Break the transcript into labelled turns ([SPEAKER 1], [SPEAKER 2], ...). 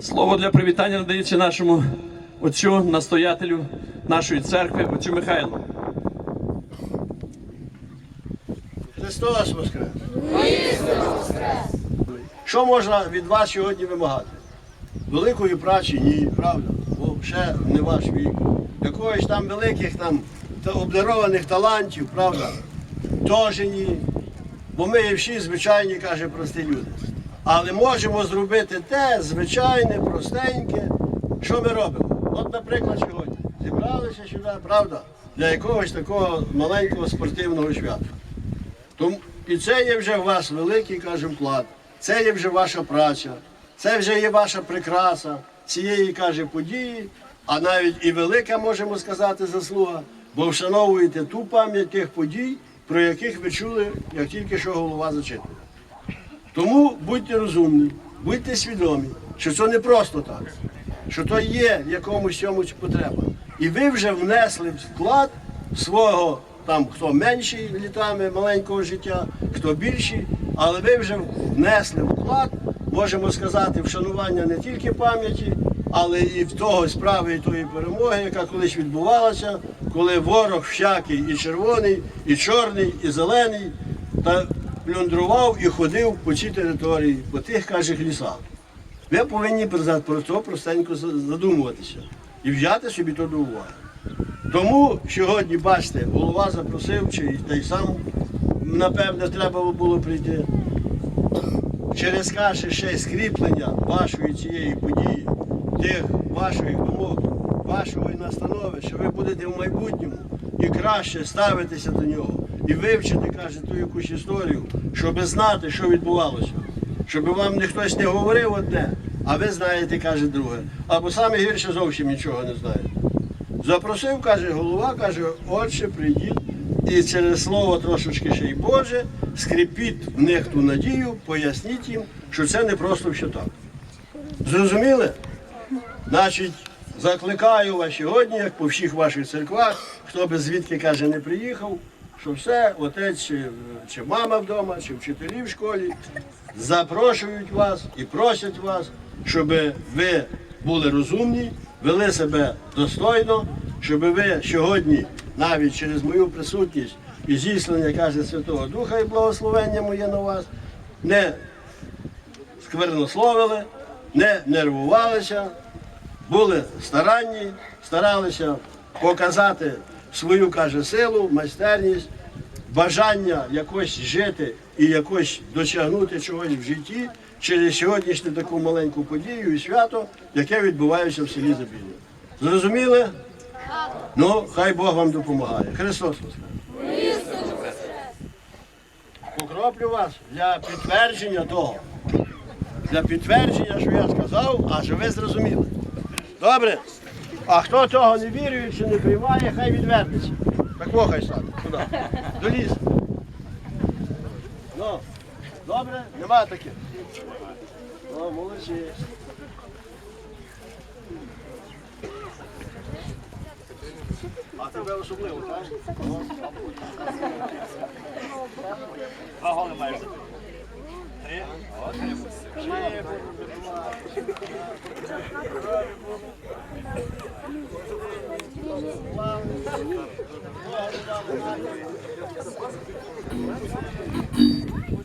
[SPEAKER 1] Слово для привітання надається нашому отцю, настоятелю нашої церкви, отцю Михайлу.
[SPEAKER 2] Христос Воскрес! Що можна від вас сьогодні вимагати? Великої праці ні, правда? Бо ще не ваш вік. Якогось там великих там та обдарованих талантів, правда? Теж ні. Бо ми всі звичайні, каже, прості люди. Але можемо зробити те звичайне, простеньке, що ми робимо. От, наприклад, сьогодні зібралися сюди, правда, для якогось такого маленького спортивного свята. Тому і це є вже у вас великий, кажемо, вклад. Це є вже ваша праця, це вже є ваша прикраса цієї, каже, події, а навіть і велика, можемо сказати, заслуга, бо вшановуєте ту пам'ять тих подій, про яких ви чули, як тільки що голова зачитує. Тому будьте розумні, будьте свідомі, що це не просто так, що то є в якомусь цьому потреба. І ви вже внесли вклад свого, там хто менший літами маленького життя, хто більший, але ви вже внесли вклад, можемо сказати, вшанування не тільки пам'яті, але і в того справи і тої перемоги, яка колись відбувалася, коли ворог всякий і червоний, і чорний, і зелений, та плюндрував і ходив по цій території, по тих, каже, лісах. Ви повинні про це простенько задумуватися і взяти собі то до уваги. Тому сьогодні, бачите, голова запросив, чи та й сам, напевне, треба було прийти. Через каже ще скріплення вашої цієї події, тих ваших думок, вашої настанови, що ви будете в майбутньому і краще ставитися до нього, і вивчити, каже, ту якусь історію, щоб знати, що відбувалося. Щоб вам не хтось не говорив одне, а ви знаєте, каже, друге. Або саме гірше зовсім нічого не знаєте. Запросив, каже, голова, каже, отче, прийдіть. І через слово трошечки ще й Боже, скріпіть в них ту надію, поясніть їм, що це не просто що так. Зрозуміли? Значить, закликаю вас сьогодні, як по всіх ваших церквах, хто би звідки каже, не приїхав, що все, отець чи, чи мама вдома, чи вчителі в школі запрошують вас і просять вас, щоб ви були розумні, вели себе достойно, щоб ви сьогодні, навіть через мою присутність і зіслання, каже Святого Духа і благословення моє на вас, не сквернословили, не нервувалися, були старанні, старалися показати свою, каже, силу, майстерність, бажання якось жити і якось досягнути чогось в житті через сьогоднішню таку маленьку подію і свято, яке відбувається в селі Забілля. Зрозуміли? Ну, хай Бог вам допомагає. Христос Воскрес! Покроплю вас для підтвердження того. Для підтвердження, що я сказав, а що ви зрозуміли. Добре? А хто того не вірує чи не приймає, хай відвернеться. Так во хай стане. Куди? До лісу. Ну, добре? Нема таких. Ну, молодці. А тебе особливо, так?
[SPEAKER 3] Два голи маєш. Три.
[SPEAKER 2] Ще Thank you.